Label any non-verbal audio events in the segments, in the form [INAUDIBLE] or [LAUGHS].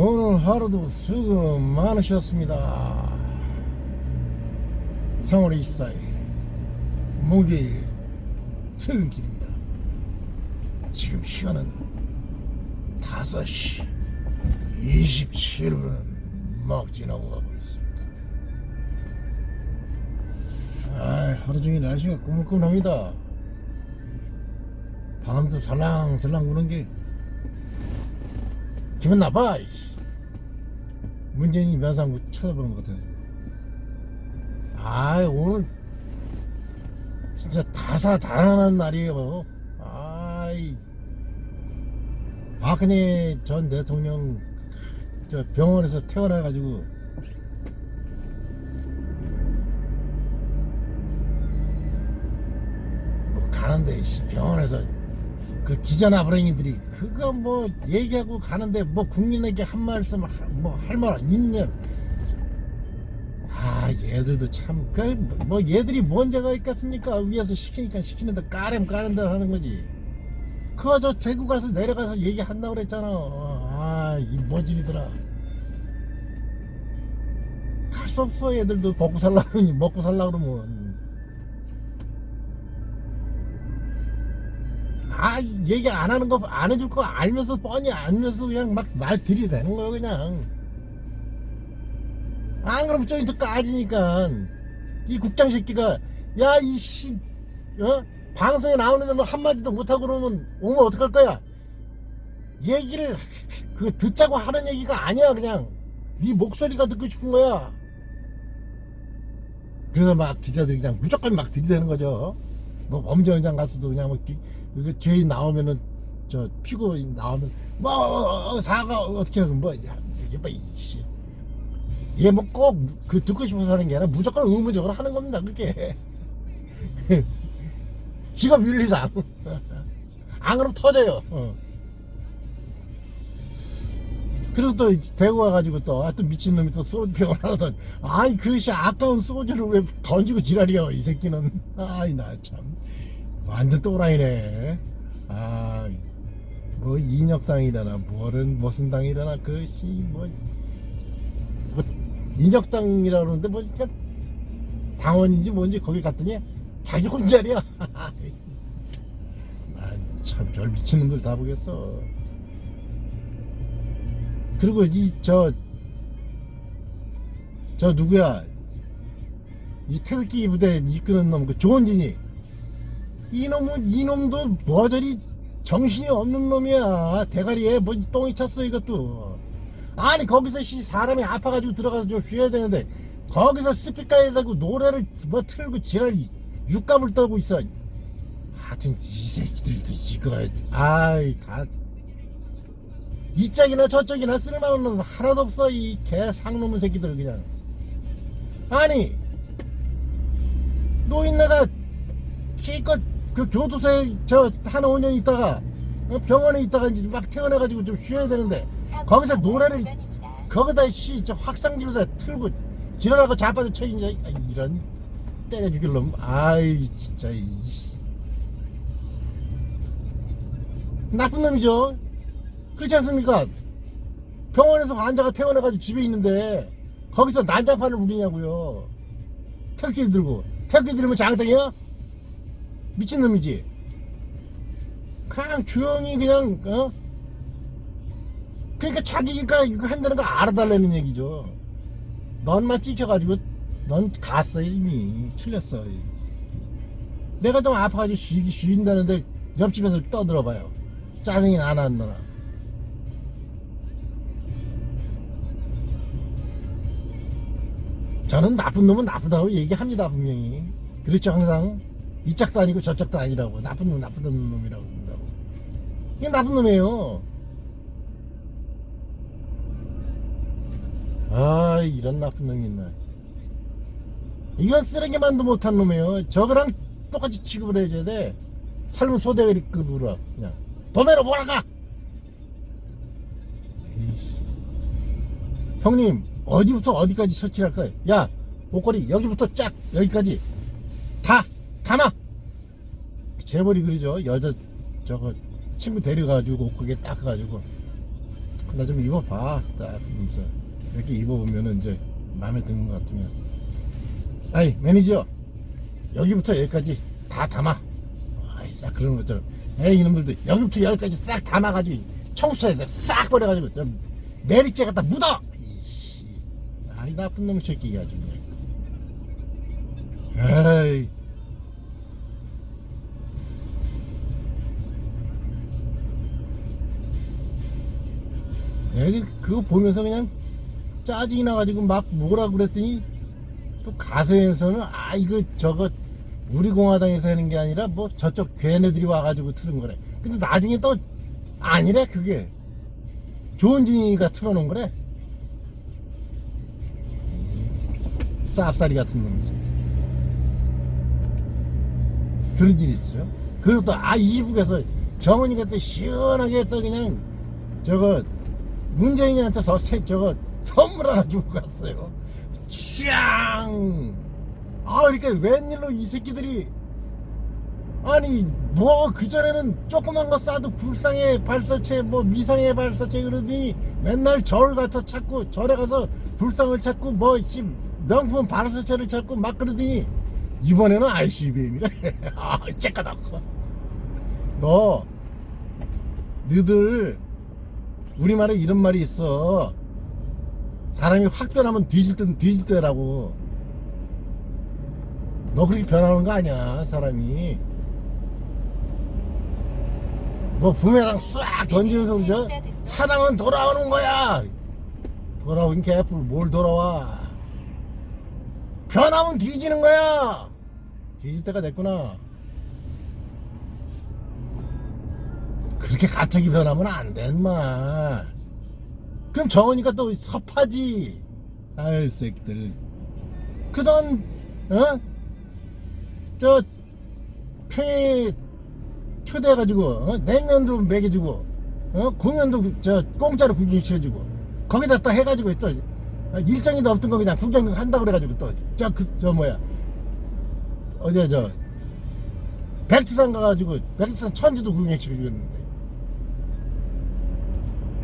오늘 하루도 수고 많으셨습니다. 3월 24일 목요일 퇴근길입니다. 지금 시간은 5시 27분은 막 지나고 가고 있습니다. 아, 하루 종일 날씨가 꾸물꾸물합니다. 바람도 살랑살랑 부는 게 기분 나빠. 이. 문재인이 면상부 쳐다보는 것 같아. 아, 오늘 진짜 다사다난한 날이에요. 아이, 박근혜 전 대통령 저 병원에서 퇴원해가지고 뭐 가는데 씨, 병원에서 그 기자 나부랭이들이 그거 뭐 얘기하고 가는데 뭐 국민에게 한 말씀 뭐 할 말 있냐 아 얘들도 참 그 뭐 얘들이 뭔 죄가 있겠습니까? 위에서 시키니까 시키는데 까렘 까는 대로 하는 거지. 그거 저 대구 가서 내려가서 얘기한다고 그랬잖아. 아이 모질이더라 갈 수 없어 얘들도. 먹고 살라고 먹고 살라 그러면 아 얘기 안 하는 거 안 해줄 거 알면서 뻔히 알면서 그냥 막 말 들이대는 거야 그냥. 안 그러면 저기 또 까지니까. 이 국장 새끼가 야 이씨 어? 방송에 나오는데 너 한마디도 못하고 그러면 오면 어떡할 거야? 얘기를 그 듣자고 하는 얘기가 아니야 그냥. 네 목소리가 듣고 싶은 거야. 그래서 막 기자들이 그냥 무조건 막 들이대는 거죠 뭐 범죄현장 갔어도 그냥 뭐 기- 그 죄인 나오면은 저 피고 나오면 뭐 어, 사과 어떻게 하면 뭐 야, 이게 뭐 이씨 이게 뭐꼭 그 듣고 싶어서 하는 게 아니라 무조건 의무적으로 하는 겁니다 그게 [LAUGHS] 직업 윤리상 [LAUGHS] 안 그러면 터져요 어. 그래서 또 대구 와가지고 또, 아, 또 미친놈이 또 소주병을 하더니, 아이, 그것이 아까운 소주를 왜 던지고 지랄이야, 이 새끼는. 아이, 나 참. 완전 또라이네. 아, 뭐, 인혁당이라나, 뭐는, 무슨 당이라나, 그것이, 뭐, 뭐, 인혁당이라 그러는데, 뭐, 그러니까 당원인지 뭔지 거기 갔더니, 자기 혼자리야. [LAUGHS] 참, 별 미친 놈들 다 보겠어. 그리고 이저저 누구야 이 태극기 부대 이끄는 놈 그 조원진이 이놈은 이놈도 머저리 정신이 없는 놈이야. 대가리에 뭐 똥이 찼어 이것도. 아니 거기서 씨 사람이 아파가지고 들어가서 좀 쉬어야 되는데 거기서 스피커에 대고 노래를 뭐 틀고 지랄 육감을 떨고 있어. 하여튼 이 새끼들도 이거 아이 다. 이짝이나 저짝이나 쓸만한 놈 하나도 없어 이 개 상놈의 새끼들 그냥. 아니 노인네가 기껏 그 교도소에 저한 5년 있다가 어, 병원에 있다가 이제 막 퇴원해가지고 좀 쉬어야 되는데 거기서 노래를 거기다 씨저 확상기로다 틀고 지랄하고 자빠져 쳐 이제 아, 이런 때려 죽일 놈 아이 진짜 이 씨. 나쁜 놈이죠 그렇지 않습니까? 병원에서 환자가 퇴원해가지고 집에 있는데 거기서 난장판을 부리냐고요. 태극기 들고 태극기 들면 장땡이야? 미친놈이지. 그냥 조용히 그냥 어? 그러니까 자기가 이거 한다는 거 알아달라는 얘기죠. 넌만 찍혀가지고 넌 갔어 이미 틀렸어. 내가 좀 아파가지고 쉬기 쉬인다는데 옆집에서 떠들어봐요. 짜증이 안 났나. 저는 나쁜 놈은 나쁘다고 얘기합니다 분명히 그렇죠 항상 이 짝도 아니고 저 짝도 아니라고. 나쁜 놈 나쁜 놈이라고 한다고. 이게 나쁜 놈이에요. 아 이런 나쁜 놈이 있나. 이건 쓰레기만도 못한 놈이에요. 저거랑 똑같이 취급을 해줘야 돼. 삶은 소대급으로 그냥. 도매로 몰아가! 형님 어디부터 어디까지 서치할까요? 야 목걸이 여기부터 쫙 여기까지. 다 감아 재벌이 그러죠. 여자 저거 친구 데려가지고 옷가게 딱 가지고 나 좀 입어봐. 딱 이러면서 이렇게 입어보면은 이제 마음에 드는 것 같으면. 아이 매니저 여기부터 여기까지 다 담아. 아이 싹 그러는 것처럼. 에이 이놈들도 여기부터 여기까지 싹 담아가지고 청소해서 싹 버려가지고 좀 내리째 갖다 묻어! 아이 나쁜 놈 새끼가 그냥 에이 내가 그거 보면서 그냥 짜증이 나가지고 막 뭐라 그랬더니 또 가서에서는 아 이거 저거 우리 공화당에서 하는 게 아니라 뭐 저쪽 걔네들이 와가지고 틀은 거래. 근데 나중에 또 아니래 그게 조은진이가 틀어놓은 거래. 쌉싸리 같은 놈이지. 그런 일이 있어요. 그리고 또 아 이북에서 정은이가 또 시원하게 또 그냥 저거 문재인한테 서, 세, 저거 선물 하나 주고 갔어요. 쫙! 아, 그러니까 웬일로 이 새끼들이 아니 뭐 그전에는 조그만 거 싸도 불상의 발사체 뭐 미상의 발사체 그러더니 맨날 절 가서 찾고 절에 가서 불상을 찾고 뭐 씨, 명품 발사체를 찾고 막 그러더니 이번에는 ICBM이래 [LAUGHS] 아 째까다고 너 너들 우리말에 이런 말이 있어. 사람이 확 변하면 뒤질 때는 뒤질 때라고. 너 그렇게 변하는 거 아니야, 사람이. 뭐 부메랑 싹 던지면서 그죠? 사랑은 돌아오는 거야. 돌아온 개뿔 뭘 돌아와? 변하면 뒤지는 거야. 뒤질 때가 됐구나. 그렇게 갑자기 변하면 안 돼, 인마. 그럼 정원이가 또 섭하지. 아유, 새끼들. 그동안, 어? 저, 평에 초대해가지고, 어? 냉면도 먹여주고, 어? 공연도, 구- 저, 공짜로 구경시켜주고, 거기다 또 해가지고 또, 어, 일정이도 없던 거 그냥 구경 한다고 그래가지고 또, 저, 그, 저, 뭐야. 어디야, 저, 백두산 가가지고, 백두산 천지도 구경시켜주겠는데.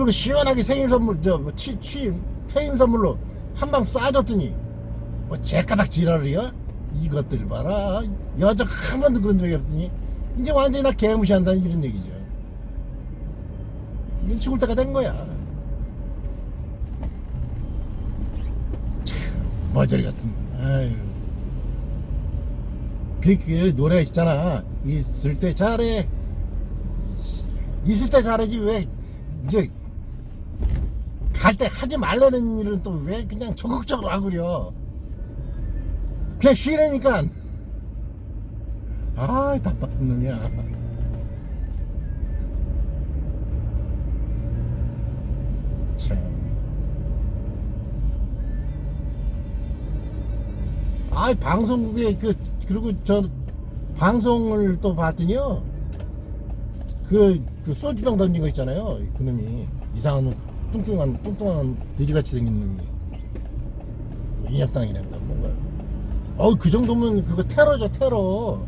그리고 시원하게 생일 선물 저 뭐, 취, 취 퇴임 선물로 한 방 쏴줬더니 뭐 제까닥 지랄이야 이것들 봐라. 여자 한 번도 그런 적이 없더니 이제 완전히 나 개무시한다는 이런 얘기죠. 이건 죽을 때가 된 거야. 참 머저리 같은. 아유. 그렇게 노래 있잖아. 있을 때 잘해. 있을 때 잘하지 왜? 이제 갈 때 하지 말라는 일은 또 왜 그냥 적극적으로 하구려? 그냥 쉬라니까. 아 답답한 놈이야. 참. 아이 방송국에 그 그리고 저 방송을 또 봤더니요. 그, 그 소주병 던진 거 있잖아요. 그놈이. 이상한 놈, 뚱뚱한, 뚱뚱한 돼지같이 생긴 놈이. 인혁당이란가 뭔가. 어, 그 정도면 그거 테러죠, 테러.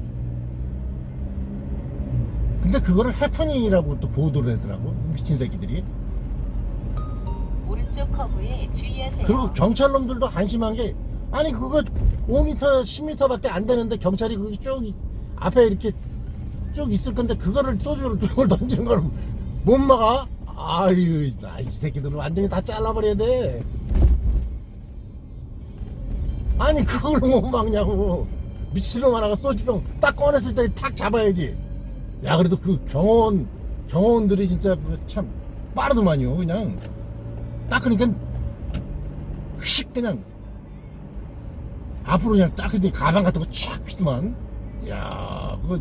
근데 그거를 해프닝이라고 또 보도를 하더라고. 미친 새끼들이. 오른쪽 커브에 주의하세요. 그리고 경찰놈들도 한심한 게, 아니, 그거 5m, 10m 밖에 안 되는데 경찰이 거기 쭉 이- 앞에 이렇게 쭉 있을 건데 그거를 소주를 [LAUGHS] 뚝을 던지는 걸못 막아? 아유, 아, 이 새끼들은 완전히 다 잘라버려야 돼. 아니, 그걸 못 막냐고. 미친놈 하나가 소주병 딱 꺼냈을 때 탁 잡아야지. 야, 그래도 그 경호원, 경호원들이 진짜 그참 빠르더만요, 그냥. 딱 그러니까 휙 그냥 앞으로 그냥 딱 그냥 가방 같은 거촥 휘더만. 야, 그거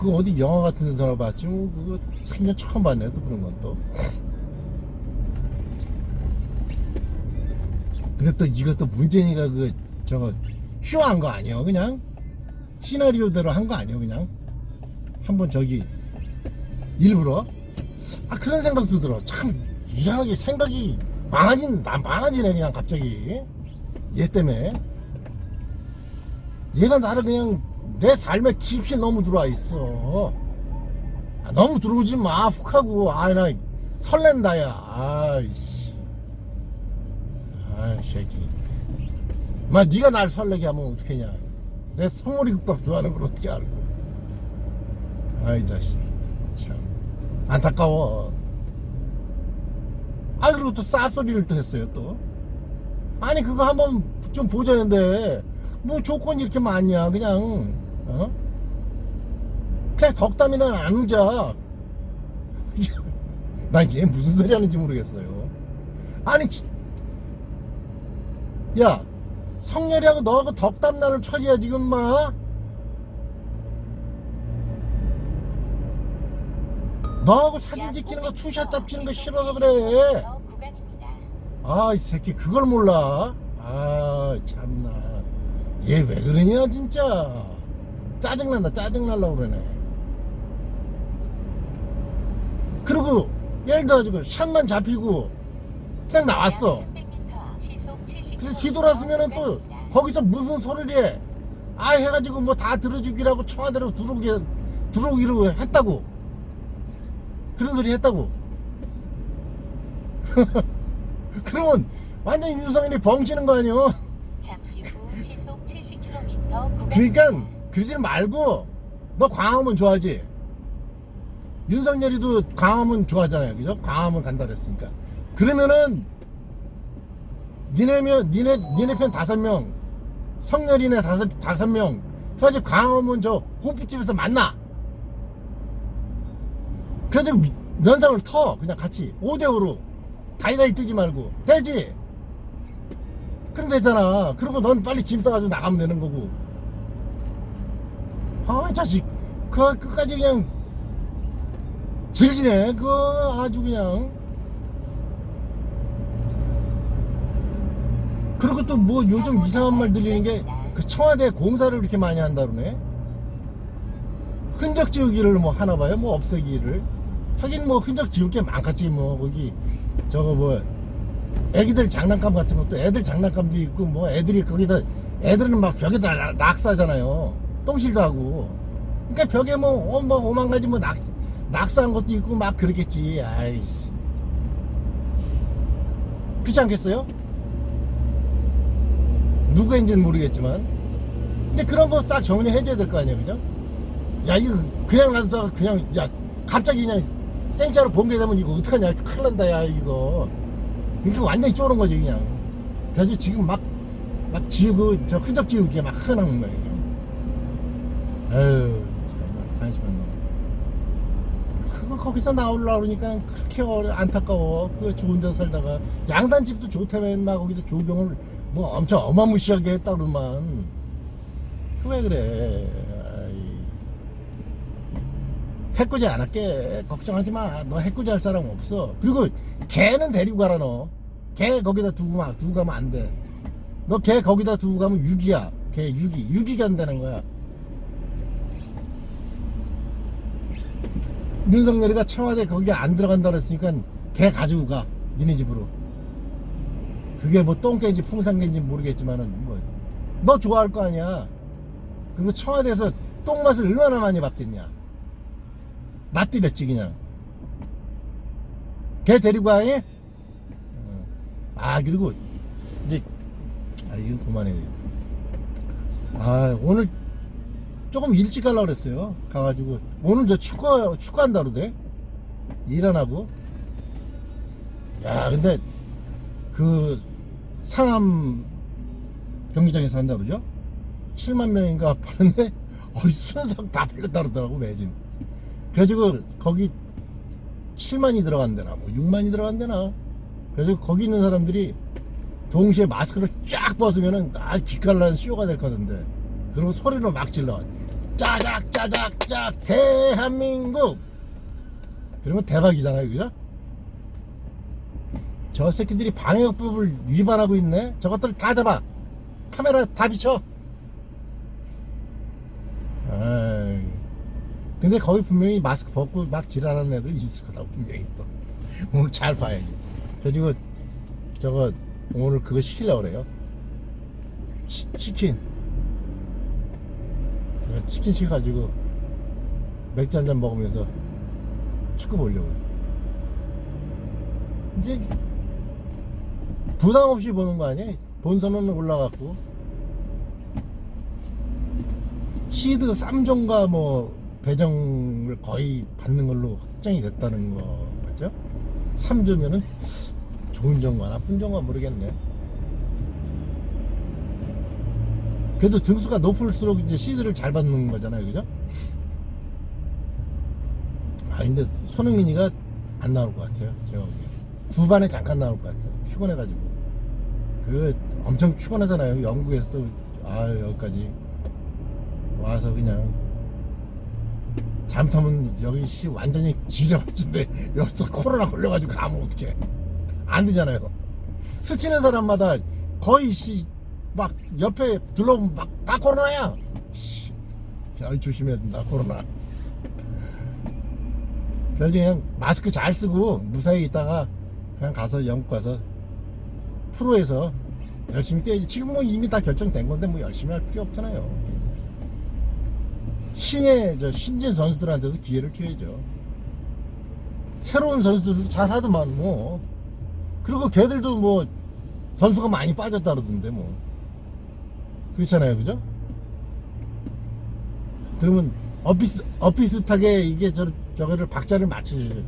그거 어디 영화 같은 데서 봤지? 뭐 그거 3년 처음 봤네 또 그런 건 또. 근데 또 이것도 문재인이가 그 저거 쇼한 거 아니에요 그냥? 시나리오대로 한 거 아니에요 그냥? 한번 저기 일부러? 아 그런 생각도 들어. 참 이상하게 생각이 많아진 나- 많아지네 그냥 갑자기. 얘 때문에. 얘가 나를 그냥 내 삶에 깊이 너무 들어와 있어 아, 너무 들어오지 마, 훅 하고. 아, 나 설렌다, 야. 아이씨. 아이, 새끼. 마, 네가 날 설레게 하면 어떡하냐. 내 송어리 국밥 좋아하는 걸 어떻게 알고. 아이, 자식. 참. 안타까워. 아, 그리고 또 쌉소리를 또 했어요, 또. 아니, 그거 한번 좀 보자는데, 뭐 조건이 이렇게 많냐, 그냥, 어? 그냥 덕담이나 나누자. 난얘 무슨 소리 하는지 모르겠어요. 아니, 지- 야, 성렬이하고 너하고 덕담 나눌 처지야, 지금 마. 너하고 사진 찍히는 거 투샷 잡히는 거 싫어서 그래. 아, 이 새끼 그걸 몰라. 아, 참나. 얘 왜 그러냐, 진짜. 짜증난다, 짜증날라 그러네. 그리고, 예를 들어가지고, 샷만 잡히고, 그냥 나왔어. 300m 시속 70 근데 뒤돌았으면은 또, 거기서 무슨 소리를 해. 아, 해가지고 뭐 다 들어주기라고 청와대로 들어오기, 들어오기로 했다고. 그런 소리 했다고. [LAUGHS] 그러면, 완전 윤석열이 벙치는 거 아니야? 잠시 후 시속 70km 구간. 그러니까 그러지 말고 너 광화문 좋아하지? 윤석열이도 광화문 좋아하잖아요. 그죠? 광화문 간다 그랬으니까. 그러면은 니네면 니네 니네 편 다섯 명 성열이네 다섯 다섯 명 해가지고 광화문 저 호프집에서 만나. 미- 면상을 터. 그냥 같이. 5대5로. 다이다이 뜨지 말고. 되지? 그럼 되잖아. 그리고 넌 빨리 짐 싸가지고 나가면 되는 거고 아, 이 자식. 그, 끝까지 그냥 즐기네. 그 아주 그냥. 그리고 또 뭐 요즘 이상한 말 들리는 게 그 청와대 공사를 그렇게 많이 한다 그러네. 흔적 지우기를 뭐 하나 봐요. 뭐 없애기를. 하긴 뭐 흔적 지울 게 많겠지 뭐 거기 저거 뭐 애기들 장난감 같은 것도 애들 장난감도 있고 뭐 애들이 거기다 애들은 막 벽에다 낙- 낙사잖아요 똥실도 하고. 그러니까 벽에 뭐, 어, 뭐 오만 가지 뭐 낙, 낙사한 것도 있고 막 그러겠지. 아이씨. 그렇지 않겠어요? 누구인지는 모르겠지만. 근데 그런 거 싹 정리해줘야 될 거 아니에요 그죠? 야 이거 그냥 놔두다가 그냥 야 갑자기 그냥 생짜로 공개되면 이거 어떡하냐. 큰일 난다 야 이거. 이거 완전히 쫄은 거지 그냥. 그래서 지금 막 막 지우고 저 흔적 지우기에 막 하는 거예요 에휴 정말. 한심한 놈 그거 거기서 나오려고 그러니까 그렇게 어려, 안타까워. 그 좋은 데서 살다가 양산집도 좋다며 막 거기도 조경을 뭐 엄청 어마무시하게 했다 그러만. 그왜 그래. 해코지 안 할게. 걱정하지 마 너 해코지 할 사람 없어. 그리고 개는 데리고 가라 너 개 거기다 두고 막 두고 가면 안 돼 너 개 거기다 두고 가면 유기야. 개 유기. 유기가 된다는 거야 윤석열이가 청와대 거기 안 들어간다 그랬으니까 개 가지고 가 니네 집으로. 그게 뭐 똥개인지 풍산개인지 모르겠지만은 뭐 너 좋아할 거 아니야. 그리고 청와대에서 똥맛을 얼마나 많이 봤겠냐. 맛들였지 그냥. 걔 데리고 가니? 어. 아 그리고 이제 아 이거 그만해 아 오늘 조금 일찍 가려고 그랬어요. 가가지고. 오늘 저 축구 축구한다 그러대. 일안 하고. 야 근데 그 상암 경기장에서 한다 그러죠? 7만 명인가 파는데 [LAUGHS] 어이 순삭 다 팔렸다 그러더라고 매진. 그래가지고 거기 7만이 들어간대나 뭐 6만이 들어간대나. 그래서 거기 있는 사람들이 동시에 마스크를 쫙 벗으면은 아 기깔나는 쇼가 될 거던데. 그리고 소리로 막 질러 짜작 짜작 짝 대한민국. 그러면 대박이잖아요 그죠? 저 새끼들이 방역법을 위반하고 있네. 저것들 다 잡아. 카메라 다 비춰. 아이. 근데 거기 분명히 마스크 벗고 막 지랄하는 애들 있을 거라고 분명히 또. 오늘 잘 봐야지. 그래가지고 저거 오늘 그거 시키려고 그래요. 치, 치킨 치킨 시켜가지고 맥주 한 잔 먹으면서 축구 보려고요. 이제 부담 없이 보는 거 아니에요? 본선은 올라갔고 시드 3종과 뭐 배정을 거의 받는 걸로 확정이 됐다는 거 맞죠? 3조면은 좋은 점과 나쁜 점과 모르겠네. 그래도 등수가 높을수록 이제 시드를 잘 받는 거잖아요, 그죠? 아 근데 손흥민이가 안 나올 것 같아요, 제가 보기에. 후반에 잠깐 나올 것 같아요. 피곤해가지고. 그 엄청 피곤하잖아요. 영국에서도 아 여기까지 와서 그냥 잘못하면 여기 씨 완전히 지려맞춘데 [LAUGHS] 여기 또 코로나 걸려가지고 가면 어떡해 안 되잖아요 스치는 사람마다 거의 씨 막 옆에 둘러보면 막 다 코로나야 씨, 야, 조심해야 된다 코로나 그래서 그냥 마스크 잘 쓰고 무사히 있다가 그냥 가서 영국 가서 프로에서 열심히 뛰어야지 지금 뭐 이미 다 결정된 건데 뭐 열심히 할 필요 없잖아요 신의 저 신진 선수들한테도 기회를 줘야죠. 새로운 선수들도 잘 하더만 뭐. 그리고 걔들도 뭐 선수가 많이 빠졌다 그러던데 뭐. 그렇잖아요, 그죠? 그러면 어비스 어비슷하게 이게 저 저거를 박자를 맞춰야죠.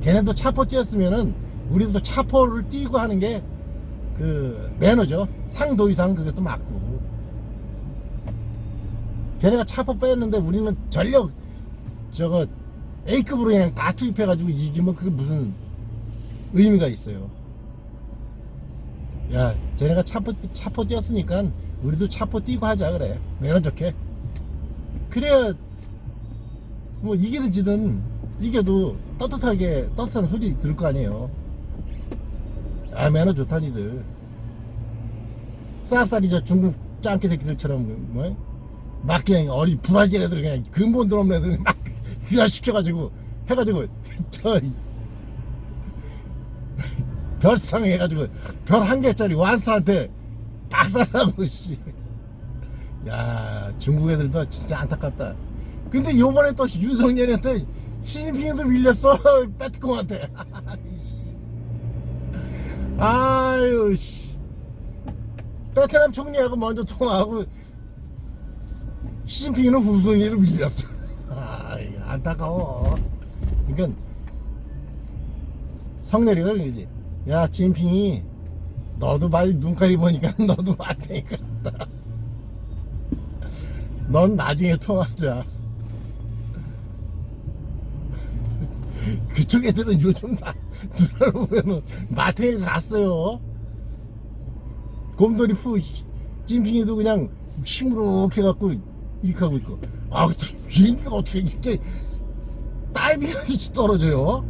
걔네도 차포 뛰었으면은 우리도 차포를 뛰고 하는 게 그 매너죠. 상도 이상 그것도 맞고. 걔네가 차포 뺐는데 우리는 전력 저거 A급으로 그냥 다 투입해가지고 이기면 그게 무슨 의미가 있어요. 야, 쟤네가 차포, 차포 뛰었으니까 우리도 차포 뛰고 하자 그래. 매너 좋게. 그래야 뭐 이기든 지든 이겨도 떳떳하게 떳떳한 소리 들을 거 아니에요. 아, 매너 좋다 니들. 쌉싸리 저 중국 짱깨 새끼들처럼 뭐? 막 그냥 어리 불화질 애들 그냥 근본도 없는 애들 [LAUGHS] 막 귀화시켜가지고 해가지고 [LAUGHS] 저 [LAUGHS] 별상 해가지고 별 한 개짜리 완스한테 박살나고 씨. 야 중국 애들도 진짜 안타깝다. 근데 요번에 또 윤석열한테 시진핑도 밀렸어 [LAUGHS] 빼트콩한테. [LAUGHS] 아유 씨. 베트남 총리하고 먼저 통화하고 시진핑은 후순위로 밀렸어. [LAUGHS] 아, 안타까워. 그러니까 성내리가 그러지. 야, 진핑이 너도 많이 눈깔이 보니까 [LAUGHS] 너도 안되니까. 넌 나중에 통화하자. 그쪽 애들은 요즘 다 누나를 보면은 마트에 갔어요. 곰돌이 푸 찐핑이도 그냥 시무룩 해 갖고 이렇게 하고 있고 아 비행기가 어떻게 이렇게 다이빙하듯이 떨어져요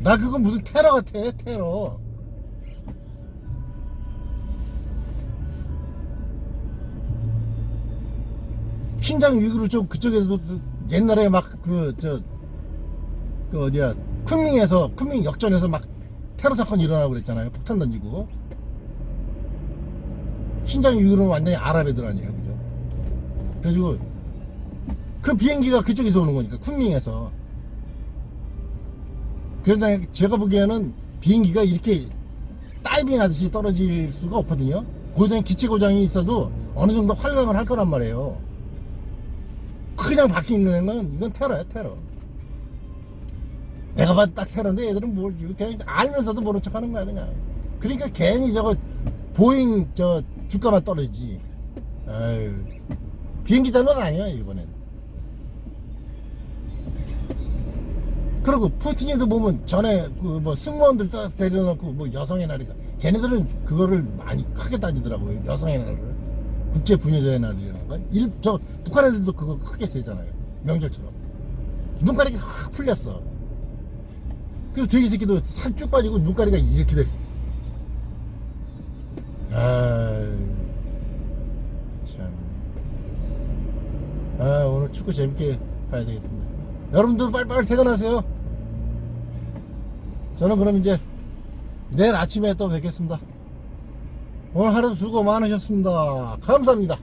나 그거 무슨 테러 같아 테러 신장 위구르 쪽 그쪽에서도 옛날에 막 그저그 어디야 쿤밍에서 쿤밍 역전에서 막 테러 사건 일어나고 그랬잖아요. 폭탄 던지고. 신장 위구르는 완전히 아랍 애들 아니에요 그죠? 그래가지고 그 비행기가 그쪽에서 오는 거니까 쿤밍에서. 그런데 제가 보기에는 비행기가 이렇게 다이빙 하듯이 떨어질 수가 없거든요. 고장 기체 고장이 있어도 어느 정도 활강을 할 거란 말이에요 그냥 바뀌는 애는 이건 테러야 테러. 내가 봐도 딱 테러인데 얘들은 뭘 이렇게 알면서도 모른 척 하는 거야 그냥. 그러니까 괜히 저거 보잉 저 주가만 떨어지지. 아유. 비행기 잘못 아니야 이번엔. 그리고 푸틴이도 보면 전에 그 뭐 승무원들 데려놓고 뭐 여성의 날이가 걔네들은 그거를 많이 크게 따지더라고요 여성의 날을 국제 부녀자의 날이라는 거. 일, 저 북한 애들도 그거 크게 쓰잖아요. 명절처럼. 눈가리가 확 풀렸어. 그리고 돼지 새끼도 살 쭉 빠지고 눈가리가 이렇게 돼. 아유 참. 아 오늘 축구 재밌게 봐야 되겠습니다. 여러분들도 빨리빨리 퇴근하세요. 저는 그럼 이제 내일 아침에 또 뵙겠습니다 오늘 하루도 수고 많으셨습니다. 감사합니다